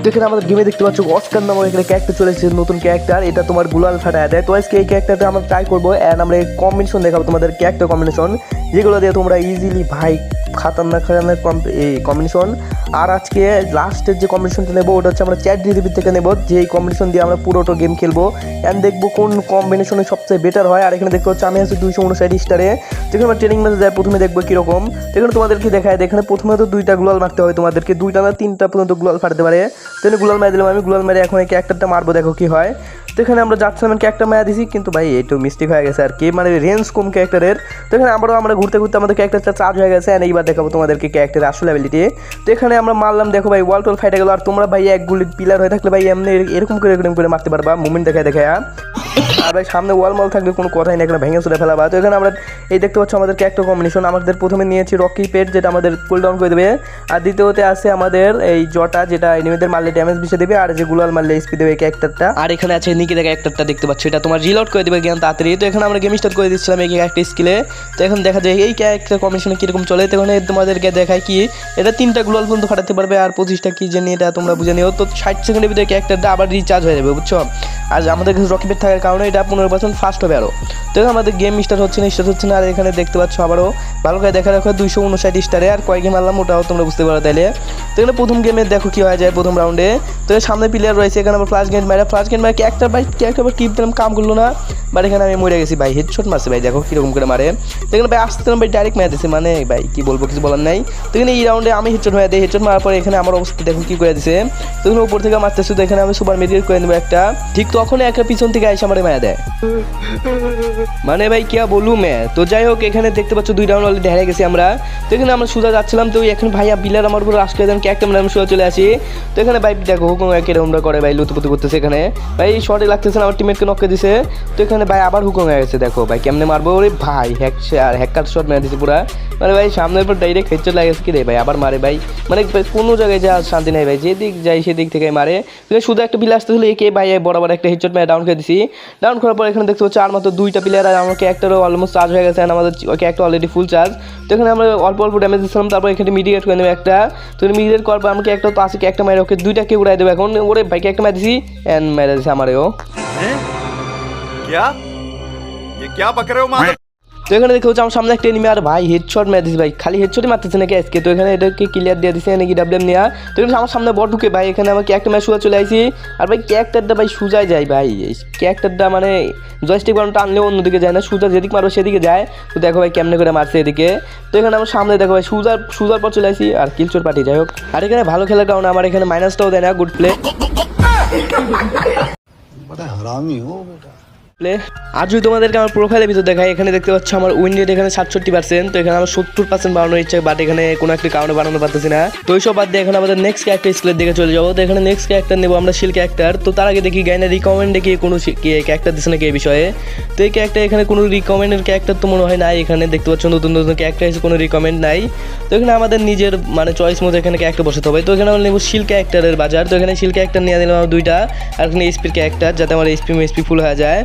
তো এখানে আমাদের গেমে দেখতে পাচ্ছ অস্কার নামক এখানে ক্যারেক্টার চলে এসেছে, নতুন ক্যারেক্টার এটা তোমার গুলাল ফাটায় দেয় তো আজকে এই ক্যারেক্টারটা আমরা ট্রাই করব অ্যান্ড আমরা কম্বিনেশন দেখাবো তোমাদের ক্যারেক্টার কম্বিনেশন যেগুলো দিয়ে তোমরা ইজিলি ভাই খাতারনাক খাতারনাক এই কম্বিনেশন আর আজকে লাস্টের যে কম্বিনেশনটা নেব, ওটা হচ্ছে আমরা চ্যাট জিটিভি থেকে নেব, যে এই কম্বিনেশন দিয়ে আমরা পুরোটো গেম খেলব অ্যান্ড দেখব কোন কম্বিনেশনে সবচেয়ে বেটার হয়। আর এখানে দেখতে হচ্ছে আমি আছি দুইশো উনষাট স্টারে যেখানে আমরা ট্রেনিং ম্যাচে যাই প্রথমে দেখব কীরকম। এখানে তোমাদেরকে দেখায় এখানে প্রথমে তো দুইটা গ্লোয়াল মারতে হবে তোমাদেরকে, দুইটা না তিনটা পর্যন্ত গ্লোয়াল ফাটাতে পারে। তো গুলাল মারা দিলাম আমি, গুলাল মেরে এখন এই ক্যারেক্টারটা মারবো, দেখো কি হয়। তো এখানে আমরা যাচ্ছিলাম ক্যারেক্টার মারা দিছি, কিন্তু ভাই একটু মিস্টেক হয়ে গেছে আর কি মানে রেঞ্জ কম ক্যারেক্টারের তো এখানে আবারও আমরা ঘুরতে ঘুরতে আমাদের ক্যারেক্টারটা চার্জ হয়ে গেছে অ্যান্ড এইবার দেখাবো তোমাদেরকে ক্যারেক্টারের আসল অ্যাবিলিটি তো এখানে আমরা মারলাম, দেখো ভাই ওয়াল টোল ফাইটে গেলো, আর তোমরা ভাই, এক গুলি পিলার হয়ে থাকলে ভাই, এমনি এরকম করে এরকম করে মারতে পারবা। মুভমেন্ট দেখায় দেখায় আর ভাই, সামনে ওয়াল মল থাকলে কোনো কথাই না এখানে ভেঙে চলে ফেলাবা তো এখানে আমরা এই দেখতে পাচ্ছি আমাদের ক্যারেক্টার কম্বিনেশন আমাদের প্রথমে নিয়েছি রকি পেট যেটা আমাদের কুল ডাউন করে দেবে। আর দ্বিতীয়তে আছে আমাদের এই জটা, যেটা এনিমিদের মারলে ড্যামেজ বেশি দেবে, আর যে গুলাল মারলে স্পিড দেবে ক্যারেক্টারটা আর এখানে আছে নিকি দেখা ক্যারেক্টারটা দেখতে পাচ্ছ, এটা তোমার রিলোড করে দেবে জ্ঞান তাড়াতাড়ি। তো এখানে আমরা গেম স্টার্ট করে দিচ্ছিলাম এই একটা স্কিলে তো এখন দেখা যায় এই ক্যারেক্টার কম্বিনেশনে কীরকম চলে, তো এখানে তোমাদেরকে দেখায় কি, এটা তিনটা গুলাল পর্যন্ত ফাটাতে পারবে, আর পঁচিশটা কি জানি এটা তোমরা বুঝে নিও। তো ষাট সেকেন্ডের ভিতরে ক্যারেক্টারটা আবার রিচার্জ হয়ে যাবে, বুঝছ? আর আমাদের কাছে রকি পেট থাকার কারণে এটা পনেরো পার্সেন্ট ফাস্ট হবে আরও তো আমাদের গেম স্টার্ট হচ্ছে না স্টার্ট হচ্ছে না, আর এখানে দেখতে পাচ্ছ আবারও ভালো করে দেখা রাখো, দুইশো উনষাট স্টারে আর কয় গেম আনলাম ওটাও তোমরা বুঝতে পারো তাইলে। তো এখানে প্রথম গেমে দেখো কি হয়ে যায় প্রথম রাউন্ডে তো সামনে প্লেয়ার রয়েছে, এখানে আমার ফ্লাশ গেম মারা ফ্লাশ গেম মারা ক্যারেক্টার ভাই ক্যারেক্টার টিপ দিলাম কাম করল না? বাট এখানে আমি মরে গেছি ভাই হেডশট মারছে ভাই, দেখো কীরকম করে মারে। তো এখানে ভাই আসতে ভাই ডাইরেক্ট মেরে দিছে মানে ভাই কি বলব কিছু বলার নাই। তো এখানে এই রাউন্ডে আমি হেডশট মেরে দিই হেডশট মারার পরে এখানে আমার অবস্থা দেখো কি করে দিছে। তো এখানে উপর থেকে মারতেছে, তো এখানে আমি সুপার মেডিকেট করে নেব একটা। ঠিক তখনই একটা পিছন থেকে আইসা আমার মারা দেয়। মানে ভাই, কি বললু মে তো যাই হোক, এখানে দেখতে পাচ্ছ দুই রাউন্ড অলরেডি হেরে গেছি আমরা। তো এখানে আমরা সুজা যাচ্ছিলাম, তো এখন ভাইয়া বিলার আমার উপর রাশ দেন ক্যারেক্টার মানে আমি সোজা চলে আসি। তো এখানে ভাই, দেখো হুকুম আমরা করে ভাই লুতুপুতু করতেছে এখানে। ভাই শর্টে লাগতেছে আমার টিমমেটকে নককে দিছে। তো এখানে ভাই, আবার হুকুম হয়ে গেছে, দেখো, ভাই, কেমনে মারবো? ওরে ভাই হ্যাক আর হ্যাকার শট মেরে দিছে পুরা। মানে ভাই, সামনের পর ডাইরেক্ট হেডশট লাগেছে কি রে ভাই, আবার মারে ভাই। মানে কোনো জায়গায় যা শান্তি নেই ভাই, যেদিক যাই সেদিক থেকে মারে। শুধু একটা প্লেয়ার আসতেছিল, একে ভাই, বরাবর একটা হেডশট মেরে ডাউন করে দিছি। ডাউন করার পর এখানে দেখতে পাচ্ছি আর মাত্র দুইটা প্লেয়ার আর আমাকে একটারও অলমোস্ট চার্জ হয়ে গেছে and আমাদের ওকে একটা অলরেডি ফুল চার্জ তো এখানে আমরা অল্প অল্প ড্যামেজ দিচ্ছিলাম তারপর এখানে মিডিয়েট করে নেবে একটা তো মিডিয়েট করার পর আমাকে একটা তো আছে কি একটা মেরে ওকে দুইটাকে উড়াই দেবে এখন ওরে ভাইকে একটা মেরে দিছি অ্যান্ড মেরে দিছে আমারেও हैं? क्या ये क्या पक रहे हो माधव তো এখানে দেখে আমার সামনে একটা এনিমি আর ভাই হেডশট মেয়ে দিস ভাই, খালি হেডশটই মারতেছে নাকি আজকে? তো এখানে এটাকে ক্লিয়ার দিয়ে দিছে নাকি ডাব্লিউএম নেওয়া তো এখানে আমার সামনে বড় ঢুকে, ভাই এখানে আমার ক্যারেক্টার ম্যাচ শুয়ে চলে আসি আর ভাই ক্যারেক্টারটা ভাই সুজায় যায় ভাই ক্যারেক্টারটা মানে জয়স্টিক বানটা আনলেও অন্যদিকে যায় না, সুজা যেদিকে মারবে সেদিকে যায়। তো দেখো ভাই কেমনে করে মারছে এদিকে। তো এখানে আমার সামনে দেখো ভাই সুজার সুজার পর চলে আসি আর কিলচোর পার্টি যাই হোক। আর এখানে ভালো খেলার কারণে আমার এখানে মাইনাসটাও দেয় না গুড প্লে প্লে আর যদি তোমাদেরকে আমার প্রোফাইলের ভিতর দেখাই, এখানে দেখতে পাচ্ছ আমার উইন রেট এখানে সাতষট্টি পার্সেন্ট তো এখানে আমার সত্তর পার্সেন্ট বানানোর ইচ্ছে বাট এখানে কোনো একটা কারণে বানানো পারতেছি না। তো ওইসব বাদ দিয়ে এখন আমাদের নেক্সট ক্যারেক্টার স্কুলের দিকে চলে যাব। তো এখানে নেক্সট ক্যারেক্টার নেব আমরা শিল ক্যারেক্টার তো তার আগে দেখি গাইনা রিকমেন্ডে কি কোনো ক্যারেক্টার দিচ্ছে নাকি এই বিষয়ে? তো এই ক্যারেক্টার এখানে কোনো রিকমেন্ডের ক্যারেক্টার তো মনে হয় নাই এখানে। দেখতে পাচ্ছ নতুন নতুন ক্যারেক্টার এসে কোনো রিকমেন্ড নাই। তো এখানে আমাদের নিজের মানে চয়েস মতো এখানে ক্যারেক্টার বসাতে হবে। তো এখানে আমরা নেব শিল ক্যারেক্টারের বাজার। তো এখানে শিল ক্যারেক্টার নিয়ে দিলাম আমরা দুইটা। আর এখানে এসপির ক্যারেক্টার যাতে আমার এসপি এসপি ফুল হয়ে যায়।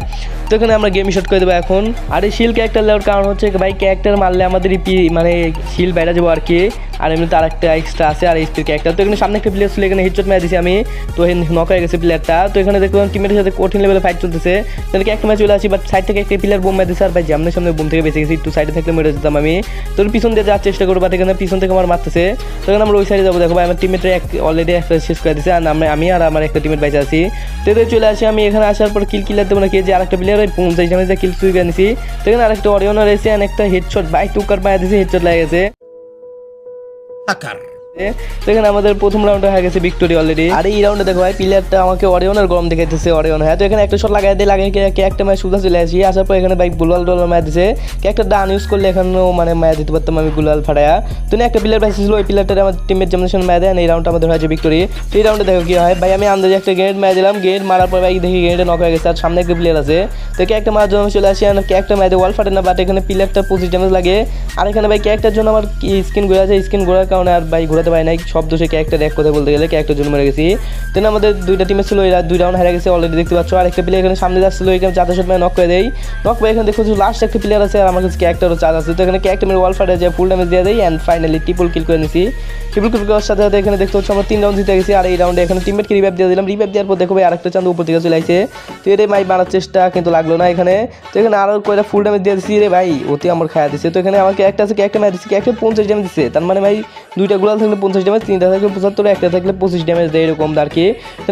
তো এখানে আমরা গেম শট করে দেবো এখন। আর এই শিল ক্যারেক্টার নেওয়ার কারণ হচ্ছে ভাই ক্যারেক্টার মারলে আমাদের মানে শিল বেড়া যাব আর কি। আর এমনি তার একটা এক্সট্রা আছে, আর এসপির ক্যারেক্টার তো এখানে সামনে একটা প্লেয়ার ছিল, এখানে হিটশট মেরে দিছি আমি। তো নক হয়ে গেছে প্লেয়ারটা তো এখানে দেখলাম টিমের সাথে কঠিন লেভেলে ফাইট চলতেছে। তাদেরকে একটা ম্যাচ চলে আসি বাট সাইড থেকে একটা প্লেয়ার বোম মেরে দিছে আর ভাই জামনের সামনে বোম থেকে বেঁচে গেছি, একটু সাইডে থাকলে মেরে যেতাম আমি। তো পিছন দিয়ে যাওয়ার চেষ্টা করব বাট এখানে পিছন থেকে আমার মারতেছে। তো এখানে আমরা ওই সাইডে যাব, দেখো ভাই, আমার টিমের এক অলরেডি একটা শেষ করে দিছে আর আমি আর আমার একটা টিমের বাইচে আছি। তো এদের চলে আসি আমি, এখানে আসার পর কিল কিলার দেবো না কি যে আরেকটা প্লেয়ার ওই পঞ্চাশ ড্যামেজ কিল সুই নিছি। তো এখানে আরেকটা অরিয়নার এসে একটা হেডশট বাইক টুকার পায়ে দিয়েছে হেডশট লাগে গেছে Dakar. এখানে আমাদের প্রথম রাউন্ডে হয়ে গেছে ভিক্টোরি অলরেডি আর এই রাউন্ডে দেখো ভাই প্লেয়ারটা আমাকে অরিয়নের গরম দেখাইতেছে অরিয়ন হ্যাঁ তো এখানে একটা শট লাগাই দিয়ে লাগাই কে একটা ম্যাচ সুদা চলে আসি। আসার পর এখানে বাইক বুলাল ডলার ম্যাচ দিছে। কে একটা ডান ইউজ করলে এখানেও মানে ম্যাচ দিতে পারতাম আমি গুলাল ফাটায়া তো একটা প্লেয়ার পাইছিল ওই প্লেয়ারটা আমার টিমের জেনারেশন ম্যাচ দেয়, এই রাউন্ডটা আমাদের হয়েছে ভিক্টোরি তো এই রাউন্ডে দেখো কি হয়, ভাই আমি আন্দাজে একটা গ্রেড ম্যাচ দিলাম। গ্রেড মারার পর ভাই দেখি গ্রেডে নক হয়ে গেছে, আর সামনে একটা প্লেয়ার আছে। তো কে একটা মারার জন্য চলে আসি, আর কে একটা ম্যাচে ওয়াল ফাটে না বাট এখানে প্লেয়ারটা পঁচিশ ড্যামেজ লাগে। আর এখানে ভাই কে একটার জন্য আমার স্কিন ঘুরে আছে স্কিন ঘোরার কারণে আর ভাই ঘুরাতে বাঁচাতে পারি নাই। সব দোষে ক্যারেক্টার এক কথা বলতে গেলে ক্যারেক্টার জন্য মরে গেছি। দেন আমাদের দুইটা টিমে ছিল, এরা দুই রাউন্ড হারা গেছে অলরেডি দেখতে পাচ্ছ। আর একটা প্লেয়ার এখানে সামনে যাচ্ছিল এখানে চারটা শট নক করে দেয়। নক করে এখানে দেখো লাস্ট একটা প্লেয়ার আছে, আর আমার কাছে ক্যারেক্টারও চার্জ আছে। তো এখানে ক্যারেক্টার মেরে ওয়াল ফাটে যায় ফুল ড্যামেজ দিয়ে দেয় অ্যান্ড ফাইনালি ট্রিপল কিল করে নিছি। ট্রিপল কিল করার সাথে সাথে এখানে দেখতে পাচ্ছ আমরা তিন রাউন্ড জিতে গেছি, আর এই রাউন্ডে এখানে টিমমেটকে রিভাইভ দিয়ে দিলাম। রিভাইভ দেওয়ার পর দেখো ভাই, আরেকটা চান্দ উপর থেকে চলে আসছে তো এটাই মাই মারার চেষ্টা কিন্তু লাগল না এখানে। তো এখানে আরও কয়টা ফুল ড্যামেজ দিয়ে দিচ্ছি রে ভাই, অতি আমার খায়া দিচ্ছে তো এখানে আমাকে একটা আছে একটা ম্যাচ দিচ্ছে একটা পঞ্চাশ ড্যামেজ দিচ্ছে তার মানে ভাই, দুইটা গুলাল থাকলে পঞ্চাশ ড্যামেজ তিনটা থাকলে পঁচাত্তর একটা থাকলে পঁচিশ ড্যামেজ দেয় এরকম আর কি।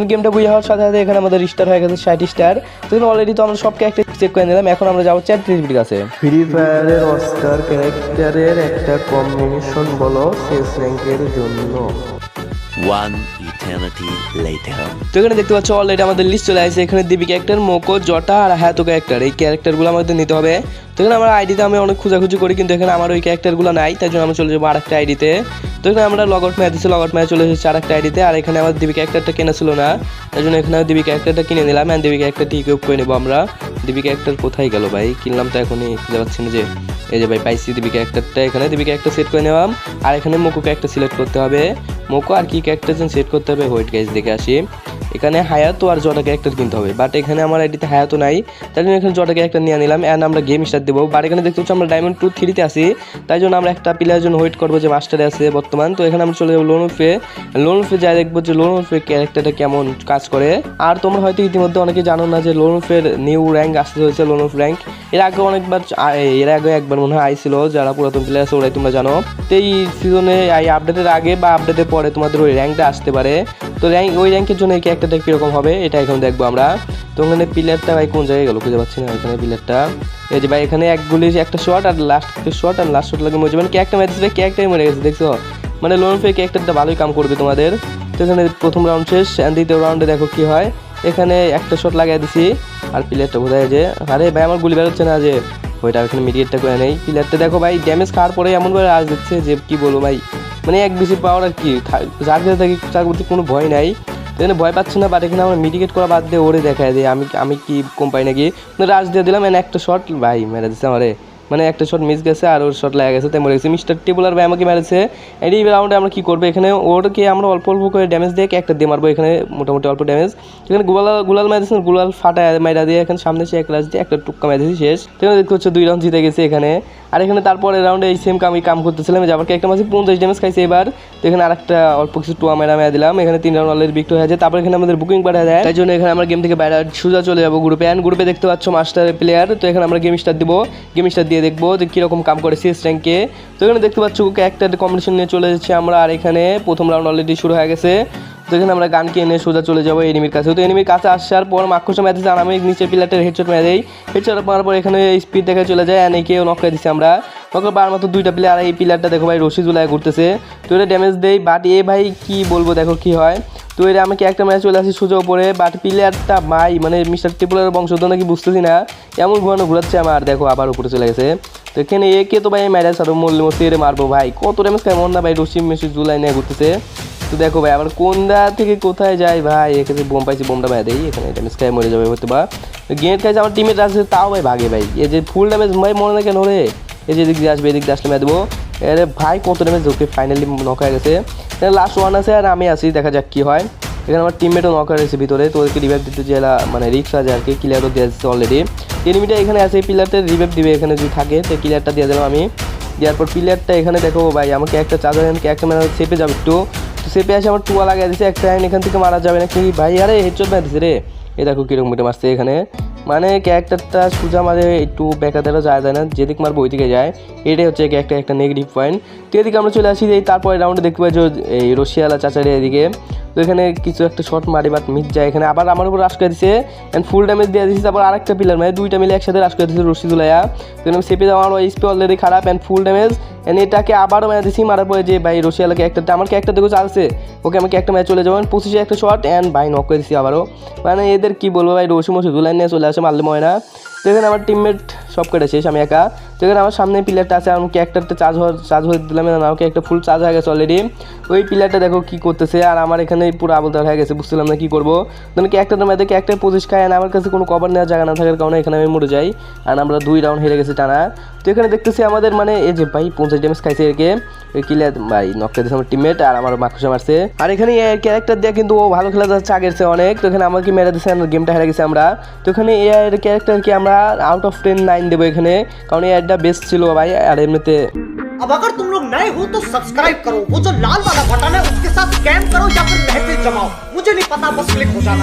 গেমটা বুঝে হওয়ার সাথে সাথে এখানে আমাদের স্টার হয়ে গেছে ষাট স্টার তো এখানে অলরেডি তো আমরা সবকে একটা চেক করে নিলাম এখন আমরা যাব চ্যাট থ্রিবির কাছে। ফ্রি ফায়ারের অস্কার ক্যারেক্টারের একটা কম্বিনেশন বলো শেষ র্যাঙ্কের জন্য। Later. তো এখানে দেখতে পাচ্ছ অলরেডি আমাদের লিস্ট চলে আসছে এখানে দিবি ক্যারেক্টার মোকো জটা আর হায়াতো ক্যারেক্টার এই ক্যারেক্টারগুলো আমাদের নিতে হবে। তো এখানে আমার আইডিতে আমি অনেক খোঁজাখুঁজি করি কিন্তু এখানে আমার ওই ক্যারেক্টারগুলো নাই তাই জন্য আমি চলে যাব আর একটা আইডিতে তো এখানে আমরা লগ আউট ম্যাচ দিচ্ছি লগ আউট ম্যাচ চলে এসেছি আর একটা আইডিতে আর এখানে আমার দিবি ক্যারেক্টারটা কেনা ছিল না তাই জন্য এখানে দিবি ক্যারেক্টারটা কিনে নিলাম। অ্যান্ড দিবি ক্যারেক্টারটি ইকুইপ করে নেব আমরা। দিবি ক্যারেক্টার কোথায় গেল ভাই? কিনলাম তো এখনই খুঁজে পাচ্ছি না যে, এই যে ভাই পাইছি দিবি ক্যারেক্টারটা এখানে দিবি ক্যারেক্টার সেট করে নিলাম। আর এখানে মোকো ক্যারেক্টার সিলেক্ট করতে হবে। মোকো আর কি ক্যারেক্টার সেট করতে হবে। হোয়াইট গাইজ দেখে আসি। এখানে হায়াতো আর জটা ক্যারেক্টার কিনতে হবে। বাট এখানে আমার আইডিতে হায়াতো নাই, তাই জন্য এখানে জটা ক্যারেক্টার নিয়ে নিলাম। অ্যান্ড আমরা গেম স্টার্ট দেবো। বাট এখানে দেখতে পাচ্ছি আমরা ডায়মন্ড টু থ্রিতে আসি তাই জন্য আমরা একটা প্লেয়ার জন্য ওয়েট করব যে মাস্টারে আছে বর্তমান। তো এখানে আমরা চলে যাব লোন উফে লোন উফে যাই দেখব যে লোন উফের ক্যারেক্টারটা কেমন কাজ করে। আর তোমরা হয়তো ইতিমধ্যে অনেকে জানো না যে লোন উফের নিউ র্যাঙ্ক আসতে হয়েছে লোন উফ র্যাঙ্ক এর আগে অনেকবার এর আগে একবার মনে হয় আইছিল যারা পুরাতন প্লেয়ার আছে ওরাই তোমরা জানো। তো এই সিজনে এই আপডেটের আগে বা আপডেটের পরে তোমাদের ওই র্যাঙ্কটা আসতে পারে। তো র্যাঙ্ক ওই র্যাঙ্কের জন্য এই ক্যারেক্টারটা কীরকম হবে, এটা এখন দেখব আমরা। তো ওখানে প্লেয়ারটা ভাই কোন জায়গায় গেলো খুঁজে পাচ্ছি না এখানে প্লেয়ারটা এই যে ভাই, এখানে এক গুলি একটা শট আর লাস্ট শট আর লাস্ট শট লাগে মরে যাবেন ক্যারেক্টার ম্যাচ দিবে ক্যারেক্টারই মরে গেছে, দেখছ? মানে লোন ফে একটা ভালোই কাম করবে তোমাদের। তো এখানে প্রথম রাউন্ড শেষ দ্বিতীয় রাউন্ডে দেখো কি হয়। এখানে একটা শট লাগিয়ে দিছি আর প্লেয়ারটা বোঝায় যে, আরে ভাই, আমার গুলি বেরোচ্ছে না যে। ওইটা এখানে মিডিয়েটটা করে নেই। প্লেয়ারটা দেখো ভাই ড্যামেজ খাওয়ার পরে এমনভাবে আজ দিচ্ছে যে কি বলব ভাই মানে এক বেশি পাওয়ার আর কি যার কাছে থাকি তার প্রতি কোনো ভয় নাই। এখানে ভয় পাচ্ছে না বাট এখানে আমরা মিডিকেট করা বাদ দিয়ে ওরে দেখায় যে আমি আমি কি কোম্পানি নাকি রাজ দিয়ে দিলাম, এনে একটা শট ভাই, মেরে দিচ্ছে আমারে। মানে একটা শট মিস গেছে আর ওর শট লাগা গেছে, তাই মরে গেছে। মিস্টার টেবুলার ভাই আমাকে মেরেছে। এই রাউন্ডে আমরা কি করব? এখানে ওরকে আমরা অল্প অল্প করে ড্যামেজ দিয়ে একটা দিয়ে মারবো, এখানে মোটামুটি অল্প ড্যামেজ এখানে গুলাল গুলাল মেরেছেন গুলাল ফাটা মাইরা দিয়ে, এখানে সামনে সে এক রাজ দিয়ে একটা টুক্কা মেরেছি শেষ। তো দেখতে হচ্ছে দুই রাউন্ড জিতে গেছে এখানে। আর এখানে তারপরে রাউন্ডে এই সেম আমি কাম করতেছিলাম যে আবার একটা মাঝে পঞ্চাশ ড্যামেজ খাইছে এবার। তো এখানে আরেকটা অল্প কিছু টুয়া মেরা মেরা দিলাম, এখানে তিন রাউন্ড অলরেডি বিক্রি হয়ে যায়। তারপর এখানে আমাদের বুকিং পাঠায় দেয়। তাই জন্য এখানে আমরা গেম থেকে বাইরে সোজা চলে যাব গ্রুপে অ্যান্ড গ্রুপে দেখতে পাচ্ছ মাস্টার প্লেয়ার তো এখানে আমরা গেম স্টার দিব। গেম স্টার দিয়ে দেখব যে কীরকম কাম করে সিএস র্যাঙ্কে তো এখানে দেখতে পাচ্ছ একটা কম্পিটিশন নিয়ে চলে যাচ্ছে আমরা। আর এখানে প্রথম রাউন্ড অলরেডি শুরু হয়ে গেছে। তো এখানে আমরা গানকে এনে সোজা চলে যাব এনিমির কাছে। তো এনিমির কাছে আসার পর মাক্ষস ম্যাচে আর আমি নিচের পিলারটার হেডশট মেরে দেই। হেডশট মারার পর এখানে স্পিড দেখে চলে যায় একেও নক দিচ্ছি আমরা। নক বার মতো দুইটা প্লেয়ার এই পিলারটা দেখো ভাই, রশি জুলায় ঘুরতেছে। তো এটা ড্যামেজ দেই বাট এ ভাই কি বলব, দেখো কি হয়। তো এটা আমাকে একটা ম্যাচ চলে আসি সোজা উপরে বাট প্লেয়ারটা ভাই মানে মিস্টার টিপুলার বংশধর নাকি বুঝতেছি না। এমন ঘুরানো ঘুরাচ্ছে আমার, দেখো আবার উপরে চলে গেছে। তো এখানে একে তো ভাই ম্যাডাস আরও মল্লি মস্তি মারবো ভাই। কত ড্যামেজ খায়, মন না ভাই, রশি মেশি জুলাই নিয়ে ঘুরতেছে। তো দেখো ভাই, আবার কোন দা থেকে কোথায় যায় ভাই? এখানে বোম পাইছি, বোমটা ভাই দেই, এখানে ড্যামেজ খাই মরে যাবে হয়তো বা। গেট খাইছে আমার টিমের আছে, তাও ভাই ভাগে ভাই। এই যে ফুল ড্যামেজ ভাই মনে না কেন রে? এই যে এদিক দিয়ে আসবে, এদিক দিয়ে আসলে দেবো। আরে ভাই, কত ড্যামেজ ওকে ফাইনালি নক হয়ে গেছে। লাস্ট ওয়ান আছে আর আমি আছি, দেখা যাক কি হয়। এখানে আমার টিমমেটও নক হয়ে গেছে ভিতরে, তো ওদেরকে রিভাইভ দিতে যে মানে রিক্স আছে আর কি ক্লিয়ারও দিয়ে দিচ্ছে অলরেডি এনিমিটা এখানে আছে এই পিলারটা রিভাইভ দিবে এখানে যদি থাকে, তো ক্লিয়ারটা দিয়ে দিলাম আমি। দেওয়ার পর প্লেয়ারটা এখানে দেখো ভাই, আমাকে একটা চার্জার আমাকে একটা মানে সেপে যাবে একটু। সেপে আসে আমার টুয়া লাগিয়ে দিছে, একটা এখান থেকে মারা যাবে নাকি? ভাই, আরে হেডশট মারা দিছে রে। এ দেখো কীরকম মারছে এখানে। মানে ক্যারেক্টারটা সোজা মারে একটু বেকা দেওয়া যায় যায় না, যেদিক মারবো ওইদিকে যায়। এটাই হচ্ছে একটা একটা নেগেটিভ পয়েন্ট তো এদিকে আমরা চলে আসি, এই তারপরে রাউন্ডে দেখতে পাই যে, এই রশিয়ালা চাচারে এদিকে। তো এখানে কিছু একটা শট মারি বাট মিস যায় এখানে। আবার আমার উপর রাশ করে দিছে অ্যান্ড ফুল ড্যামেজ দিয়ে দিয়েছে তারপর আরেকটা পিলার মানে দুইটা মিলে একসাথে রাশ করে দিয়েছে রশিদুলাইয়া তো এখানে সেপে যাওয়া আমার স্পে অলরেডি খারাপ অ্যান্ড ফুল ড্যামেজ অ্যান্ড এটাকে আবারও মেরে দিছি, মারার পরে যে, ভাই রশিয়ালাকে একটা, আমার একটা দেখো চালছে ওকে আমাকে একটা ম্যাচ চলে যাবেন পঁচিশে একটা শট অ্যান্ড ভাই নক করে দিছি আবারও। মানে এদের কি বলব ভাই, রশি মশি দুলাই নিয়ে চলে মারলে ময় না। তো এখানে আমার টিমমেট সব কেটে শেষ, আমি একা। তো এখানে আমার সামনে পিলারটা আছে আমি ক্যারেক্টারটা চার্জ হওয়ার চার্জ হয়ে দিলাম। না আমাকে একটা ফুল চার্জ হয়ে গেছে অলরেডি ওই পিলারটা দেখো কি করতেছে, আর আমার এখানে পুরো আবলতার হয়ে গেছে, বুঝছিলাম না কি করব। তখন ক্যারেক্টারের মধ্যে ক্যারেক্টার পঁচিশ খায়, আর আমার কাছে কোনো কভার নেওয়ার জায়গা না থাকার কারণে এখানে আমি মরে যাই, আর আমরা দুই রাউন্ড হেরে গেছি টানা। তো এখানে দেখতেছি আমাদের মানে এই যে ভাই, পঞ্চাশ ড্যামেজ খাইছে ওই কিলিয়ার ভাই নকটা দিয়েছে আমার টিমমেট আর আমার মাকুসা মারছে। আর এখানে ক্যারেক্টার দিয়ে কিন্তু ও ভালো খেলা যাচ্ছে আগের অনেক। তো এখানে আমাকে মেরে দিচ্ছে গেমটা হেরে গেছে আমরা। তো এখানে এআই এর ক্যারেক্টারকে আমরা আউট অফ টেন নাইন দেবো এখানে কারণ এআইটা বেস্ট ছিল ভাই আর এমনিতে अब अगर तुम लोग नए हो तो सब्सक्राइब करो वो जो लाल वाला बटन है उसके साथ स्कैम करो या फिर महफिल जमाओ मुझे नहीं पता बस क्लिक हो जाना